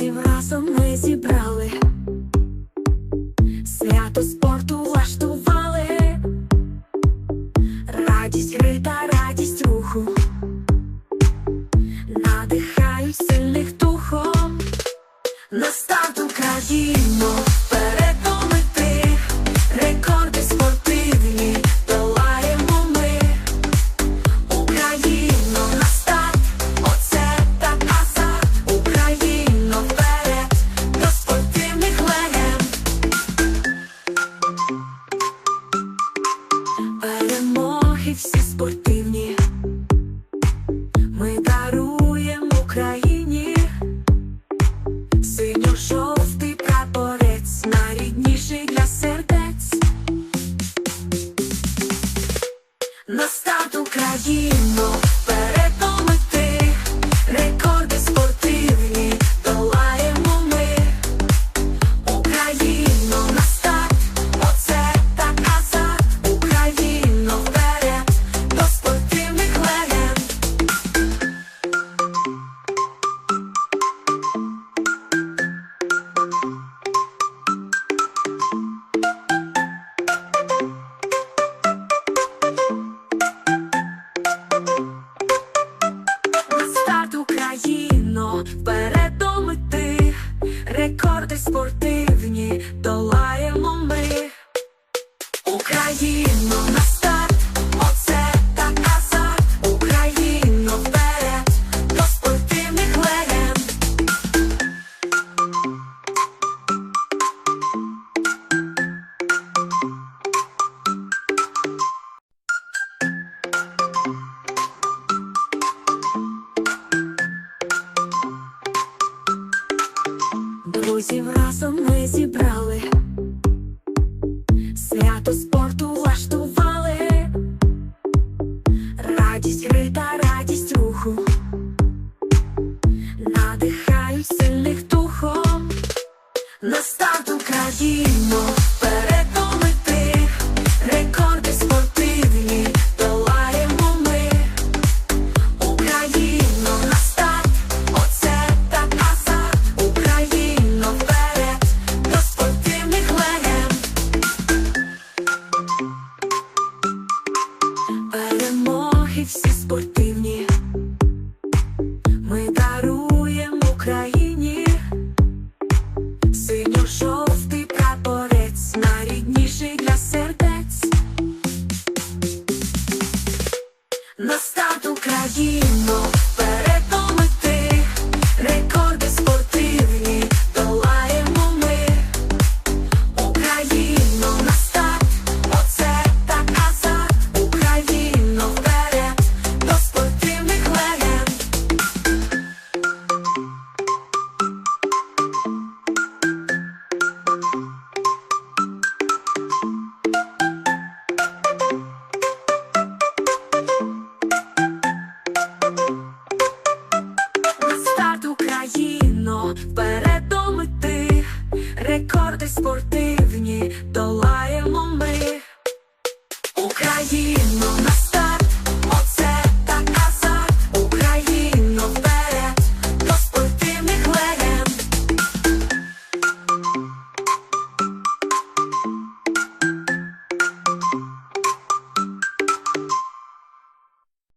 разом ми зібрали, свято спорту влаштували, радість гри Всі спортивні. Ми даруємо Україні. Синьо-жовтий прапорець Найрідніший для сердець. На старт Україно, рекорди спортивні долаємо ми. Україну на Друзів разом ми зібрали, свято спорту влаштували, радість гри та радість руху, надихають сильних духом, на старт Україно, Всі спортивні. Ми даруємо Україні. Синьо-жовтий прапорець, найрідніший для сердець. Настав Україну вперед рекорди спортивні долаємо ми. Україно